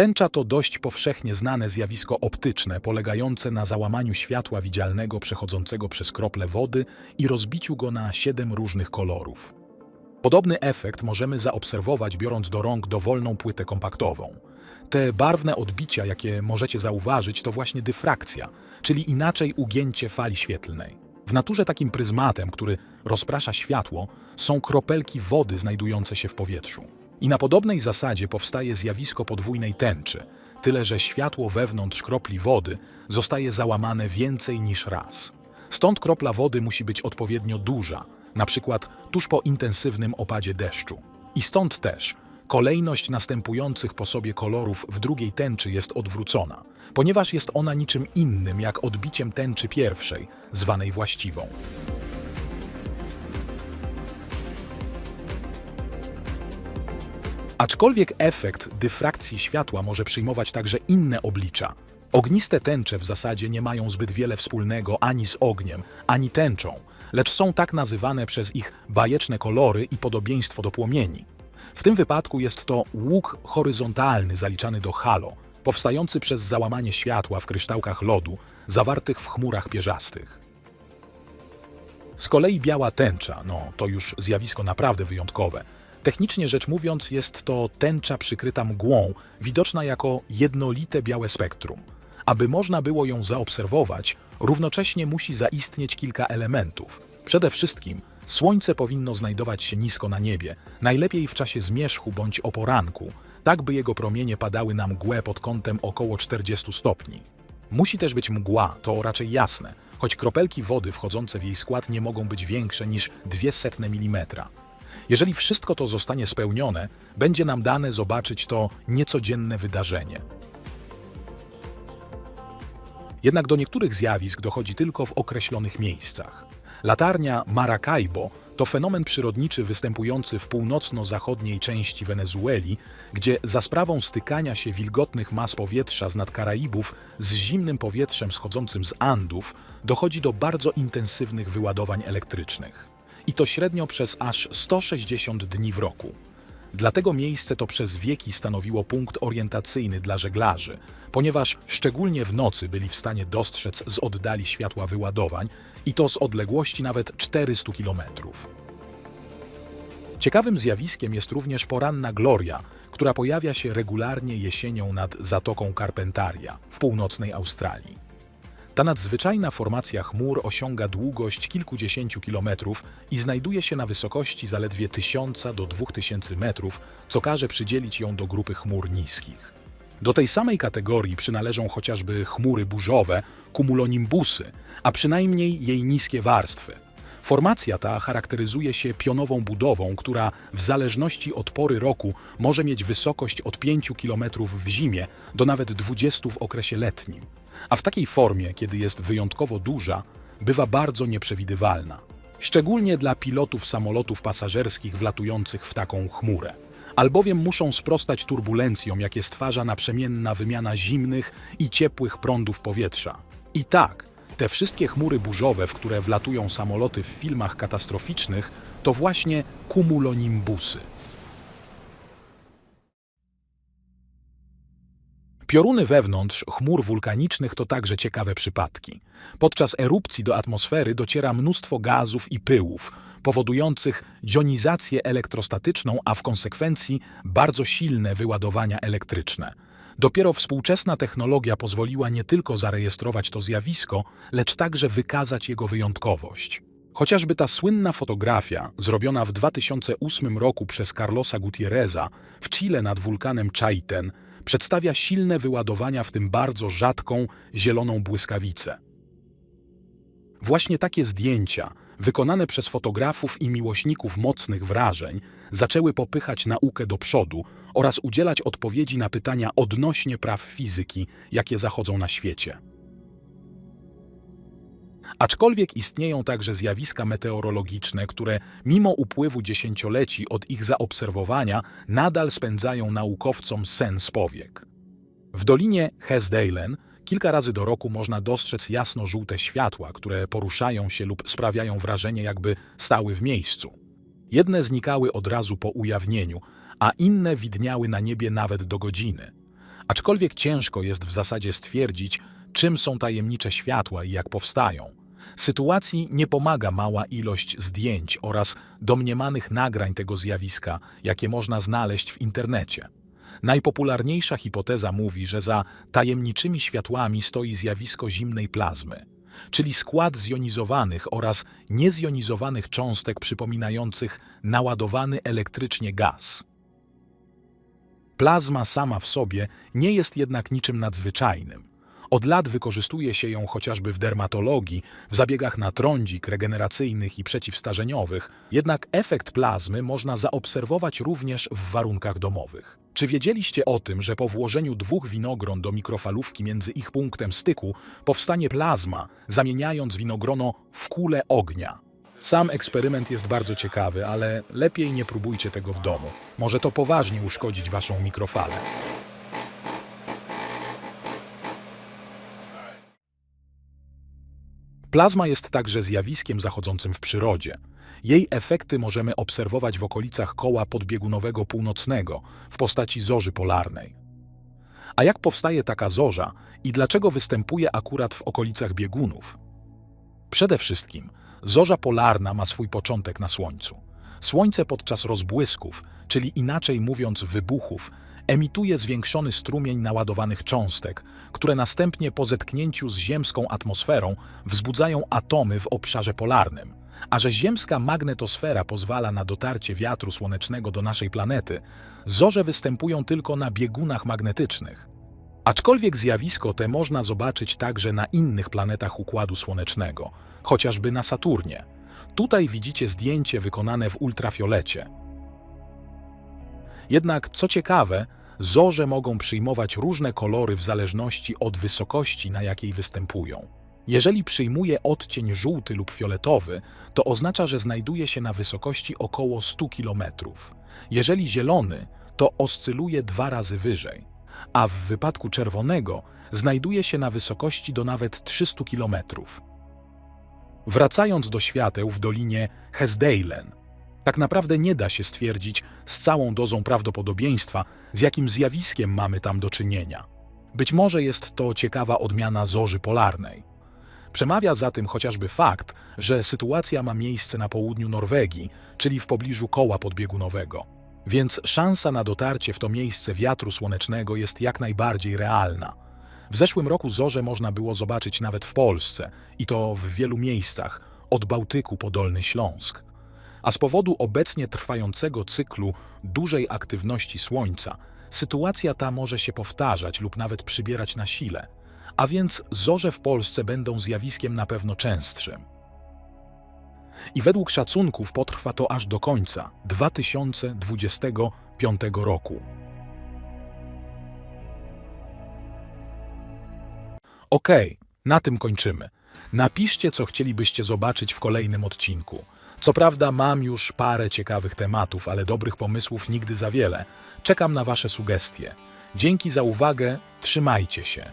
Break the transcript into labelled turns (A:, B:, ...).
A: Tęcza to dość powszechnie znane zjawisko optyczne, polegające na załamaniu światła widzialnego przechodzącego przez krople wody i rozbiciu go na siedem różnych kolorów. Podobny efekt możemy zaobserwować biorąc do rąk dowolną płytę kompaktową. Te barwne odbicia, jakie możecie zauważyć, to właśnie dyfrakcja, czyli inaczej ugięcie fali świetlnej. W naturze takim pryzmatem, który rozprasza światło, są kropelki wody znajdujące się w powietrzu. I na podobnej zasadzie powstaje zjawisko podwójnej tęczy, tyle że światło wewnątrz kropli wody zostaje załamane więcej niż raz. Stąd kropla wody musi być odpowiednio duża, na przykład tuż po intensywnym opadzie deszczu. I stąd też kolejność następujących po sobie kolorów w drugiej tęczy jest odwrócona, ponieważ jest ona niczym innym jak odbiciem tęczy pierwszej, zwanej właściwą. Aczkolwiek efekt dyfrakcji światła może przyjmować także inne oblicza. Ogniste tęcze w zasadzie nie mają zbyt wiele wspólnego ani z ogniem, ani tęczą, lecz są tak nazywane przez ich bajeczne kolory i podobieństwo do płomieni. W tym wypadku jest to łuk horyzontalny zaliczany do halo, powstający przez załamanie światła w kryształkach lodu zawartych w chmurach pierzastych. Z kolei biała tęcza, no to już zjawisko naprawdę wyjątkowe. Technicznie rzecz mówiąc, jest to tęcza przykryta mgłą, widoczna jako jednolite białe spektrum. Aby można było ją zaobserwować, równocześnie musi zaistnieć kilka elementów. Przede wszystkim słońce powinno znajdować się nisko na niebie, najlepiej w czasie zmierzchu bądź o poranku, tak by jego promienie padały na mgłę pod kątem około 40 stopni. Musi też być mgła, to raczej jasne, choć kropelki wody wchodzące w jej skład nie mogą być większe niż 200 mm. Jeżeli wszystko to zostanie spełnione, będzie nam dane zobaczyć to niecodzienne wydarzenie. Jednak do niektórych zjawisk dochodzi tylko w określonych miejscach. Latarnia Maracaibo to fenomen przyrodniczy występujący w północno-zachodniej części Wenezueli, gdzie za sprawą stykania się wilgotnych mas powietrza z nad Karaibów z zimnym powietrzem schodzącym z Andów dochodzi do bardzo intensywnych wyładowań elektrycznych. I to średnio przez aż 160 dni w roku. Dlatego miejsce to przez wieki stanowiło punkt orientacyjny dla żeglarzy, ponieważ szczególnie w nocy byli w stanie dostrzec z oddali światła wyładowań i to z odległości nawet 400 kilometrów. Ciekawym zjawiskiem jest również poranna gloria, która pojawia się regularnie jesienią nad Zatoką Carpentaria w północnej Australii. Ta nadzwyczajna formacja chmur osiąga długość kilkudziesięciu kilometrów i znajduje się na wysokości zaledwie tysiąca do dwóch tysięcy metrów, co każe przydzielić ją do grupy chmur niskich. Do tej samej kategorii przynależą chociażby chmury burzowe, cumulonimbusy, a przynajmniej jej niskie warstwy. Formacja ta charakteryzuje się pionową budową, która w zależności od pory roku może mieć wysokość od 5 km w zimie do nawet 20 w okresie letnim. A w takiej formie, kiedy jest wyjątkowo duża, bywa bardzo nieprzewidywalna. Szczególnie dla pilotów samolotów pasażerskich wlatujących w taką chmurę. Albowiem muszą sprostać turbulencjom, jakie stwarza naprzemienna wymiana zimnych i ciepłych prądów powietrza. I tak, te wszystkie chmury burzowe, w które wlatują samoloty w filmach katastroficznych, to właśnie cumulonimbusy. Pioruny wewnątrz chmur wulkanicznych to także ciekawe przypadki. Podczas erupcji do atmosfery dociera mnóstwo gazów i pyłów, powodujących dzionizację elektrostatyczną, a w konsekwencji bardzo silne wyładowania elektryczne. Dopiero współczesna technologia pozwoliła nie tylko zarejestrować to zjawisko, lecz także wykazać jego wyjątkowość. Chociażby ta słynna fotografia, zrobiona w 2008 roku przez Carlosa Gutierreza w Chile nad wulkanem Chaiten, przedstawia silne wyładowania, w tym bardzo rzadką, zieloną błyskawicę. Właśnie takie zdjęcia, wykonane przez fotografów i miłośników mocnych wrażeń, zaczęły popychać naukę do przodu oraz udzielać odpowiedzi na pytania odnośnie praw fizyki, jakie zachodzą na świecie. Aczkolwiek istnieją także zjawiska meteorologiczne, które mimo upływu dziesięcioleci od ich zaobserwowania nadal spędzają naukowcom sen z powiek. W dolinie Hesdalen kilka razy do roku można dostrzec jasno-żółte światła, które poruszają się lub sprawiają wrażenie, jakby stały w miejscu. Jedne znikały od razu po ujawnieniu, a inne widniały na niebie nawet do godziny. Aczkolwiek ciężko jest w zasadzie stwierdzić, czym są tajemnicze światła i jak powstają. Sytuacji nie pomaga mała ilość zdjęć oraz domniemanych nagrań tego zjawiska, jakie można znaleźć w internecie. Najpopularniejsza hipoteza mówi, że za tajemniczymi światłami stoi zjawisko zimnej plazmy, czyli skład zjonizowanych oraz niezjonizowanych cząstek przypominających naładowany elektrycznie gaz. Plazma sama w sobie nie jest jednak niczym nadzwyczajnym. Od lat wykorzystuje się ją chociażby w dermatologii, w zabiegach na trądzik regeneracyjnych i przeciwstarzeniowych, jednak efekt plazmy można zaobserwować również w warunkach domowych. Czy wiedzieliście o tym, że po włożeniu dwóch winogron do mikrofalówki między ich punktem styku powstanie plazma, zamieniając winogrono w kulę ognia? Sam eksperyment jest bardzo ciekawy, ale lepiej nie próbujcie tego w domu. Może to poważnie uszkodzić waszą mikrofalę. Plazma jest także zjawiskiem zachodzącym w przyrodzie. Jej efekty możemy obserwować w okolicach koła podbiegunowego północnego w postaci zorzy polarnej. A jak powstaje taka zorza i dlaczego występuje akurat w okolicach biegunów? Przede wszystkim, zorza polarna ma swój początek na Słońcu. Słońce podczas rozbłysków, czyli inaczej mówiąc wybuchów, emituje zwiększony strumień naładowanych cząstek, które następnie po zetknięciu z ziemską atmosferą wzbudzają atomy w obszarze polarnym. A że ziemska magnetosfera pozwala na dotarcie wiatru słonecznego do naszej planety, zorze występują tylko na biegunach magnetycznych. Aczkolwiek zjawisko te można zobaczyć także na innych planetach Układu Słonecznego, chociażby na Saturnie. Tutaj widzicie zdjęcie wykonane w ultrafiolecie. Jednak, co ciekawe, zorze mogą przyjmować różne kolory w zależności od wysokości, na jakiej występują. Jeżeli przyjmuje odcień żółty lub fioletowy, to oznacza, że znajduje się na wysokości około 100 km. Jeżeli zielony, to oscyluje dwa razy wyżej, a w wypadku czerwonego znajduje się na wysokości do nawet 300 km. Wracając do świateł w dolinie Hesdalen, tak naprawdę nie da się stwierdzić z całą dozą prawdopodobieństwa, z jakim zjawiskiem mamy tam do czynienia. Być może jest to ciekawa odmiana zorzy polarnej. Przemawia za tym chociażby fakt, że sytuacja ma miejsce na południu Norwegii, czyli w pobliżu koła podbiegunowego. Więc szansa na dotarcie w to miejsce wiatru słonecznego jest jak najbardziej realna. W zeszłym roku zorze można było zobaczyć nawet w Polsce i to w wielu miejscach, od Bałtyku po Dolny Śląsk. A z powodu obecnie trwającego cyklu dużej aktywności Słońca, sytuacja ta może się powtarzać lub nawet przybierać na sile, a więc zorze w Polsce będą zjawiskiem na pewno częstszym. I według szacunków potrwa to aż do końca 2025 roku. Okej, na tym kończymy. Napiszcie, co chcielibyście zobaczyć w kolejnym odcinku. Co prawda mam już parę ciekawych tematów, ale dobrych pomysłów nigdy za wiele. Czekam na Wasze sugestie. Dzięki za uwagę, trzymajcie się.